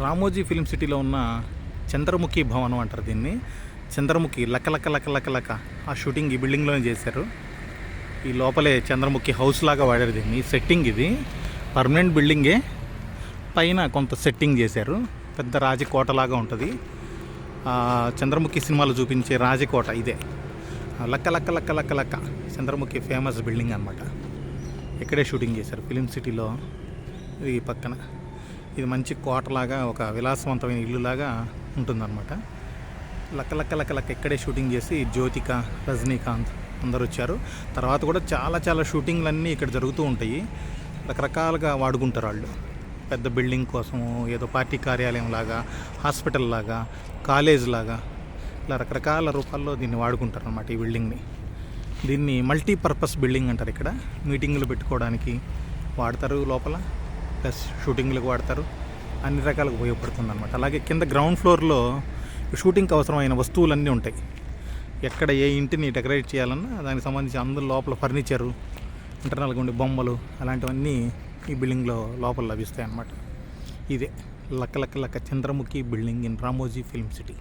Ramoji film సిటీలో ఉన్న చంద్రముఖి భవనం అంటారు దీన్ని. చంద్రముఖి లక్క లక్క లక్క లక్క లక్క ఆ షూటింగ్ ఈ బిల్డింగ్లోనే చేశారు. ఈ లోపలే చంద్రముఖి హౌస్ లాగా వాడారు దీన్ని. సెట్టింగ్ ఇది. పర్మనెంట్ బిల్డింగే. పైన కొంత సెట్టింగ్ చేశారు. పెద్ద రాజకోటలాగా ఉంటుంది. చంద్రముఖి సినిమాలో చూపించే రాజకోట ఇదే. లక్క లక్క లక్క లక్క లక్క చంద్రముఖి ఫేమస్ బిల్డింగ్ అనమాట ఇక్కడే షూటింగ్ చేశారు ఫిలిం సిటీలో. ఇది పక్కన. ఇది మంచి కోటలాగా ఒక విలాసవంతమైన ఇల్లులాగా ఉంటుందన్నమాట. లక్క లక్క లక్క లక్క ఇక్కడే షూటింగ్ చేసి జ్యోతిక రజనీకాంత్ అందరు వచ్చారు. తర్వాత కూడా చాలా చాలా షూటింగ్లన్నీ ఇక్కడ జరుగుతూ ఉంటాయి. రకరకాలుగా వాడుకుంటారు వాళ్ళు. పెద్ద బిల్డింగ్ కోసము ఏదో పార్టీ కార్యాలయం లాగా హాస్పిటల్ లాగా కాలేజ్ లాగా ఇలా రకరకాల రూపాల్లో దీన్ని వాడుకుంటారు అనమాట ఈ బిల్డింగ్ని. దీన్ని మల్టీపర్పస్ బిల్డింగ్ అంటారు ఇక్కడ. మీటింగులు పెట్టుకోవడానికి వాడతారు లోపల. ప్లస్ షూటింగ్లకు వాడతారు. అన్ని రకాలకు ఉపయోగపడుతుంది అనమాట అలాగే కింద గ్రౌండ్ ఫ్లోర్లో షూటింగ్కి అవసరమైన వస్తువులన్నీ ఉంటాయి. ఎక్కడ ఏ ఇంటిని డెకరేట్ చేయాలన్నా దానికి సంబంధించి అందరు లోపల ఫర్నిచరు ఇంటర్నల్గా ఉండే బొమ్మలు అలాంటివన్నీ ఈ బిల్డింగ్లో లోపల లభిస్తాయి అన్నమాట ఇదే లక్క లక్క లక్క Chandramukhi building in Ramoji film city.